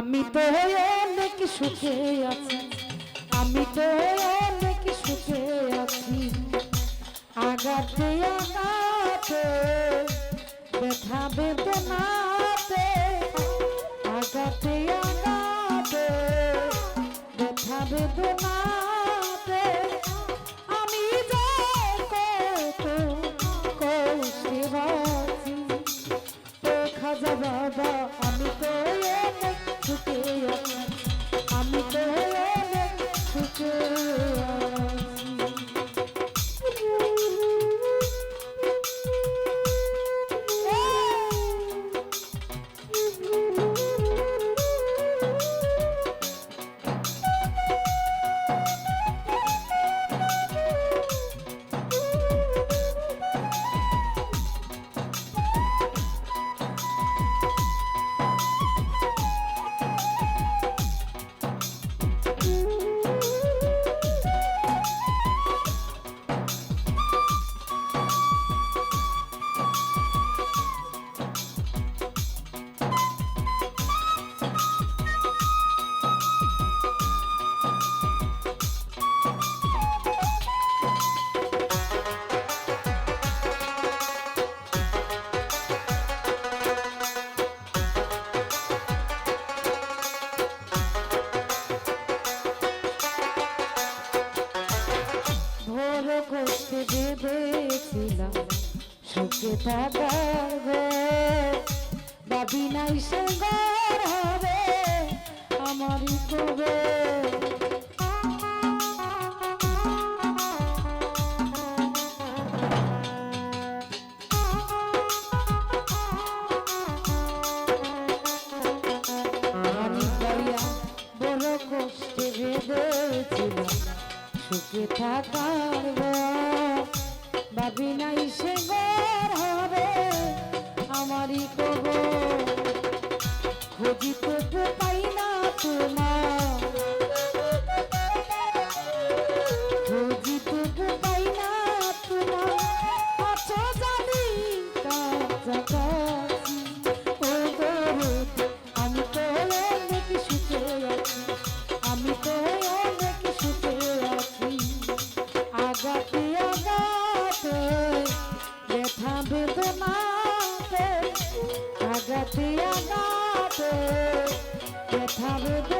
আমি তো অনেক সুখে আছি, আমি তো অনেক সুখে আছি। আগাতে আগাতে ব্যথা, বেদনাতে আগাতে আগাতে ব্যথা, বেদনা সে পাবার গো বাবি নাই সে হবে আমারই কবে সুখে থাকার বুঝিতে কথা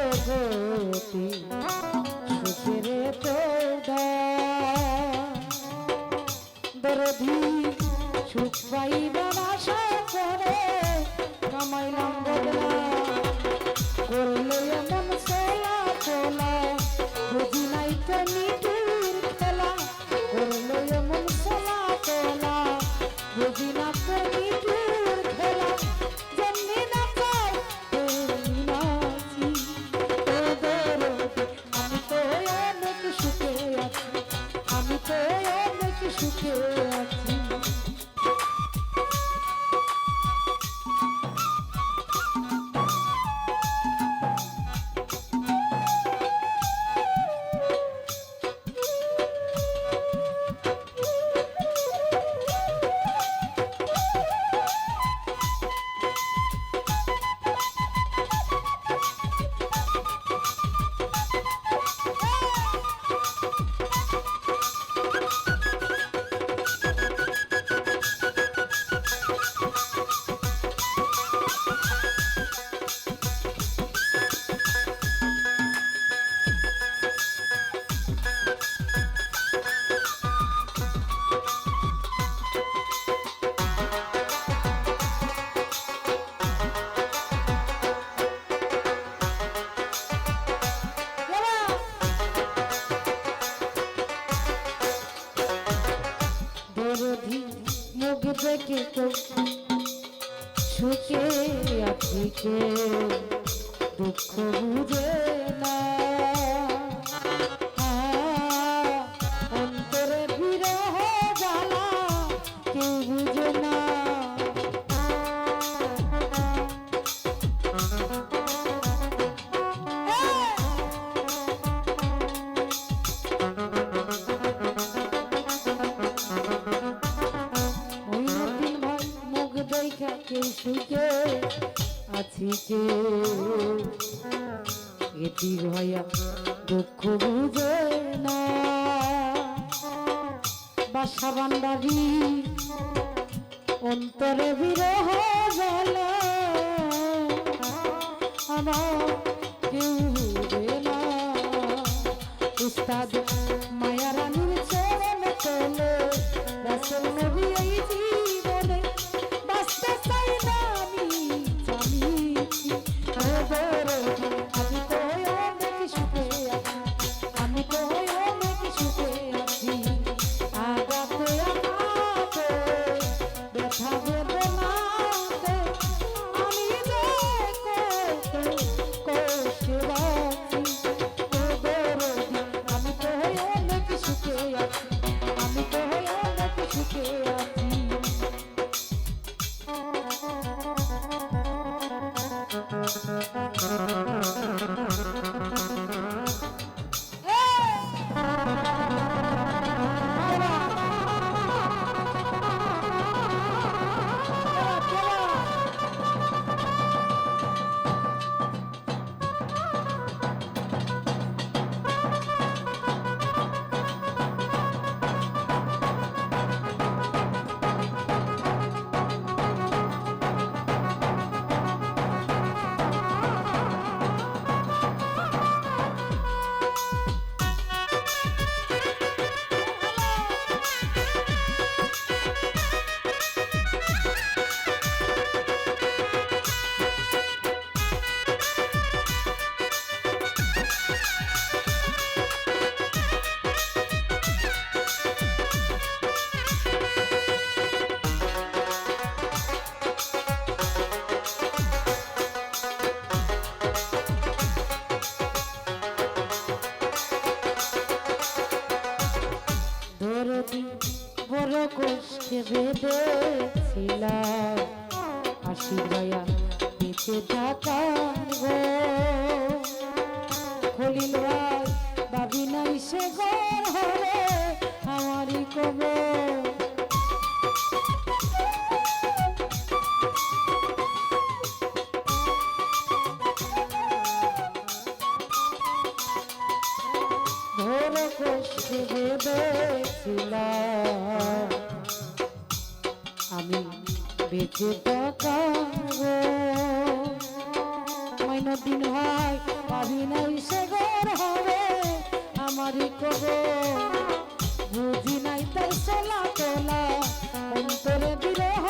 কি তো সুখে আছি দুঃখ বুঝে কি সুখে আছি যে। এটি ভয়া দুঃখ বুঝে না। বাসা বান্দারি অন্তরে বিরহ জ্বালা। আমার কেউ না। উস্তাদ শেষে ভেবেছিলাম আসি দয়া বেঁচে থাকান গো। খলিল ভাই ভাবি নাই সে ঘর হলে আমারই কবর। ভোর কষ্ট ভেবেছিলাম আমি বেঁচে টাকাবো দিন হয় নাই সে ঘর হবে। আমারই কব বুঝি নাই তাই সলা তোলা অন্তরে বিরহ